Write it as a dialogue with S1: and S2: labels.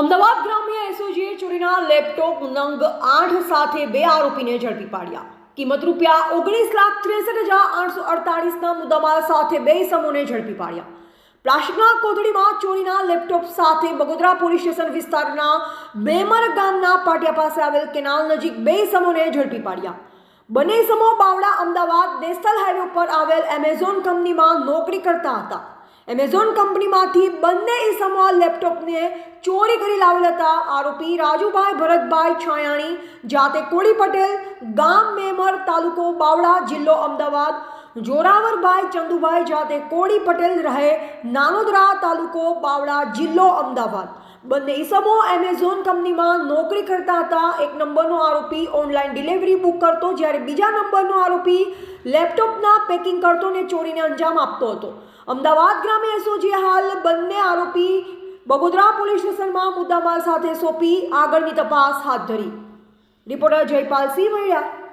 S1: અમદાવાદ ગ્રામ્ય એસઓજીએ ચોરીના લેપટોપ નંગ આઠ સાથે બે આરોપીને ઝડપી પાડ્યા. કિંમત રૂપિયા ઓગણીસ લાખ ત્રેસઠ હજાર આઠસો અડતાળીસના મુદ્દામાલ સાથે બે સમૂહને ઝડપી પાડ્યા. પ્લાસ્ટિકના કોથળીમાં ચોરીના લેપટોપ સાથે બગોદરા પોલીસ સ્ટેશન વિસ્તારના બેમર ગામના પાટિયા પાસે આવેલ કેનાલ નજીક બે સમૂહને ઝડપી પાડ્યા. બંને સમૂહ બાવડા અમદાવાદ નેશનલ હાઈવે ઉપર આવેલ એમેઝોન કંપનીમાં નોકરી કરતા હતા. એમેઝોન કંપનીમાંથી બંને ઇસમો લેપટોપને ચોરી કરી લાવેલ હતા. આરોપી રાજુભાઈ ભરતભાઈ છાયાણી, જાતે કોળી પટેલ, ગામ મેમર તાલુકો બાવડા જિલ્લો અમદાવાદ. જોરાવરભાઈ ચંદુભાઈ જાતે કોળી પટેલ રહે નાનોદરા તાલુકો બાવડા જિલ્લો અમદાવાદ. બંને ઇસમો એમેઝોન કંપનીમાં નોકરી કરતા હતા. એક નંબરનો આરોપી ઓનલાઈન ડિલિવરી બુક કરતો, જ્યારે બીજા નંબરનો આરોપી લેપટોપના પેકિંગ કરતો ને ચોરીને અંજામ આપતો હતો. અમદાવાદ ગ્રામે એસઓજીએ હાલ બંને આરોપી બગોદરા પોલીસ સ્ટેશનમાં મુદ્દામાલ સાથે સોંપી આગળની તપાસ હાથ ધરી. રિપોર્ટર જયપાલ સિંહ વૈયા.